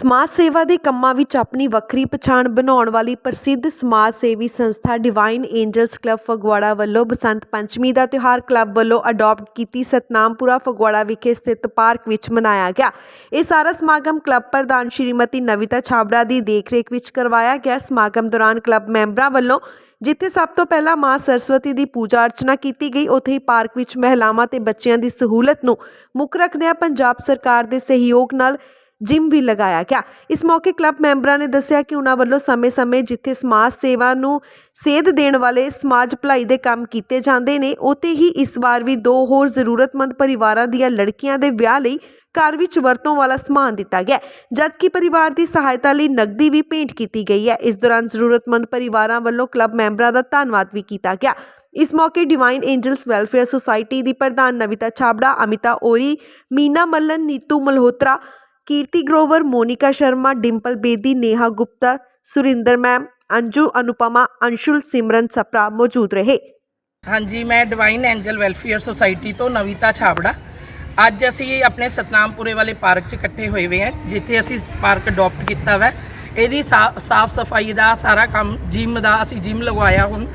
ਸਮਾਜ ਸੇਵਾ ਦੇ ਕੰਮਾਂ ਵਿੱਚ ਆਪਣੀ ਵੱਖਰੀ ਪਛਾਣ ਬਣਾਉਣ ਵਾਲੀ ਪ੍ਰਸਿੱਧ ਸਮਾਜ ਸੇਵੀ ਸੰਸਥਾ ਡਿਵਾਈਨ ਏਂਜਲਸ ਕਲੱਬ ਫਗਵਾੜਾ ਵੱਲੋਂ ਬਸੰਤ ਪੰਚਮੀ ਦਾ ਤਿਉਹਾਰ ਕਲੱਬ ਵੱਲੋਂ ਅਡਾਪਟ ਕੀਤੀ ਸਤਨਾਮਪੁਰਾ ਫਗਵਾੜਾ ਵਿਖੇ ਸਥਿਤ ਪਾਰਕ ਵਿੱਚ ਮਨਾਇਆ ਗਿਆ। ਇਹ ਸਾਰਾ ਸਮਾਗਮ ਕਲੱਬ ਪ੍ਰਧਾਨ ਸ਼੍ਰੀਮਤੀ ਨਵਿਤਾ ਛਾਬੜਾ ਦੀ ਦੇਖਰੇਖ ਵਿੱਚ ਕਰਵਾਇਆ ਗਿਆ। ਸਮਾਗਮ ਦੌਰਾਨ ਕਲੱਬ ਮੈਂਬਰਾਂ ਵੱਲੋਂ ਜਿੱਥੇ ਸਭ ਤੋਂ ਪਹਿਲਾਂ ਮਾਂ ਸਰਸਵਤੀ ਦੀ ਪੂਜਾ ਅਰਚਨਾ ਕੀਤੀ ਗਈ, ਉੱਥੇ ਹੀ ਪਾਰਕ ਵਿੱਚ ਮਹਿਲਾਵਾਂ ਤੇ ਬੱਚਿਆਂ ਦੀ ਸਹੂਲਤ ਨੂੰ ਮੁੱਖ ਰੱਖਦਿਆਂ ਪੰਜਾਬ ਸਰਕਾਰ ਦੇ ਸਹਿਯੋਗ ਨਾਲ ਜਿਮ ਵੀ ਲਗਾਇਆ ਗਿਆ। ਇਸ ਮੌਕੇ ਕਲੱਬ ਮੈਂਬਰਾਂ ਨੇ ਦੱਸਿਆ ਕਿ ਉਹਨਾਂ ਵੱਲੋਂ ਸਮੇਂ-ਸਮੇਂ ਜਿੱਥੇ ਸਮਾਜ ਸੇਵਾ ਨੂੰ ਸੇਧ ਦੇਣ ਵਾਲੇ ਸਮਾਜ ਭਲਾਈ ਦੇ ਕੰਮ ਕੀਤੇ ਜਾਂਦੇ ਨੇ ਉਤੇ ਹੀ ਇਸ ਵਾਰ ਵੀ ਦੋ ਹੋਰ ਜ਼ਰੂਰਤਮੰਦ ਪਰਿਵਾਰਾਂ ਦੀਆਂ ਲੜਕੀਆਂ ਦੇ ਵਿਆਹ ਲਈ ਘਰ ਵਿੱਚ ਵਰਤੋਂ ਵਾਲਾ ਸਮਾਨ ਦਿੱਤਾ ਗਿਆ। ਜਦਕਿ ਪਰਿਵਾਰ ਦੀ ਸਹਾਇਤਾ ਲਈ ਨਕਦੀ ਵੀ ਭੇਂਟ ਕੀਤੀ ਗਈ ਹੈ। ਇਸ ਦੌਰਾਨ ਜ਼ਰੂਰਤਮੰਦ ਪਰਿਵਾਰਾਂ ਵੱਲੋਂ ਕਲੱਬ ਮੈਂਬਰਾਂ ਦਾ ਧੰਨਵਾਦ ਵੀ ਕੀਤਾ ਗਿਆ। ਇਸ ਮੌਕੇ ਡਿਵਾਈਨ ਏਂਜਲਸ ਵੈਲਫੇਅਰ ਸੁਸਾਇਟੀ ਦੀ ਪ੍ਰਧਾਨ ਨਵਿਤਾ ਛਾਬੜਾ, ਅਮਿਤਾ ਓਰੀ, ਮੀਨਾ ਮੱਲਨ, ਨੀਤੂ ਮਲਹੋਤਰਾ ਕੀਰਤੀ ਗਰੋਵਰ ਮੋਨਿਕਾ ਸ਼ਰਮਾ, ਡਿੰਪਲ ਬੇਦੀ, ਨੇਹਾ ਗੁਪਤਾ, ਸੁਰਿੰਦਰ ਮੈਮ, ਅੰਜੂ ਅਨੁਪਮਾ, ਅੰਸ਼ੁਲ ਸਿਮਰਨ ਸਪਰਾ ਮੌਜੂਦ ਰਹੇ। ਹਾਂਜੀ, ਮੈਂ ਡਿਵਾਈਨ ਐਂਜਲ ਵੈਲਫੇਅਰ ਸੁਸਾਇਟੀ ਤੋਂ ਨਵੀਤਾ ਛਾਬੜਾ। ਅੱਜ ਅਸੀਂ ਆਪਣੇ ਸਤਨਾਮਪੁਰੇ ਵਾਲੇ ਪਾਰਕ 'ਚ ਇਕੱਠੇ ਹੋਏ ਹੋਏ ਹਾਂ, ਜਿੱਥੇ ਅਸੀਂ ਪਾਰਕ ਅਡਾਪਟ ਕੀਤਾ ਵਾ। ਇਹਦੀ ਸਾਫ਼ ਸਫ਼ਾਈ ਦਾ ਸਾਰਾ ਕੰਮ ਜਿਮ ਦਾ ਅਸੀਂ ਜਿਮ ਲਗਵਾਇਆ ਹੁਣ।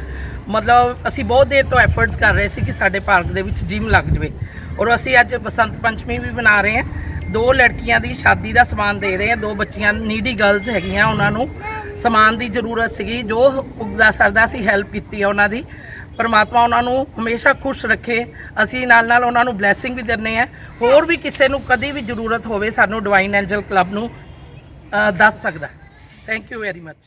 ਮਤਲਬ ਅਸੀਂ ਬਹੁਤ ਦੇਰ ਤੋਂ ਐਫਰਟਸ ਕਰ ਰਹੇ ਸੀ ਕਿ ਸਾਡੇ ਪਾਰਕ ਦੇ ਵਿੱਚ ਜਿਮ ਲੱਗ ਜਵੇ। ਔਰ ਅਸੀਂ ਅੱਜ ਬਸੰਤ ਪੰਚਮੀ ਵੀ ਮਨਾ ਰਹੇ ਹਾਂ। ਦੋ ਲੜਕੀਆਂ ਦੀ ਸ਼ਾਦੀ ਦਾ ਸਮਾਨ ਦੇ ਰਹੇ ਹਾਂ ਦੋ ਬੱਚੀਆਂ ਨੀਡੀ ਗਰਲਸ ਹੈਗੀਆਂ ਉਹਨਾਂ ਨੂੰ। ਸਮਾਨ ਦੀ ਜ਼ਰੂਰਤ ਸੀਗੀ, ਜੋ ਉਗਦਾ ਸਰਦਾ ਸੀ ਹੈਲਪ ਕੀਤੀ ਹੈ ਉਹਨਾਂ ਦੀ। ਪਰਮਾਤਮਾ ਉਹਨਾਂ ਨੂੰ ਹਮੇਸ਼ਾ ਖੁਸ਼ ਰੱਖੇ। ਅਸੀਂ ਨਾਲ ਨਾਲ ਉਹਨਾਂ ਨੂੰ ਬਲੇਸਿੰਗ ਵੀ ਦਿੰਦੇ ਆ। ਹੋਰ ਵੀ ਕਿਸੇ ਨੂੰ ਕਦੀ ਵੀ ਜ਼ਰੂਰਤ ਹੋਵੇ, ਸਾਨੂੰ ਡਿਵਾਈਨ ਐਂਜਲ ਕਲੱਬ ਨੂੰ ਦੱਸ ਸਕਦਾ। Thank you very much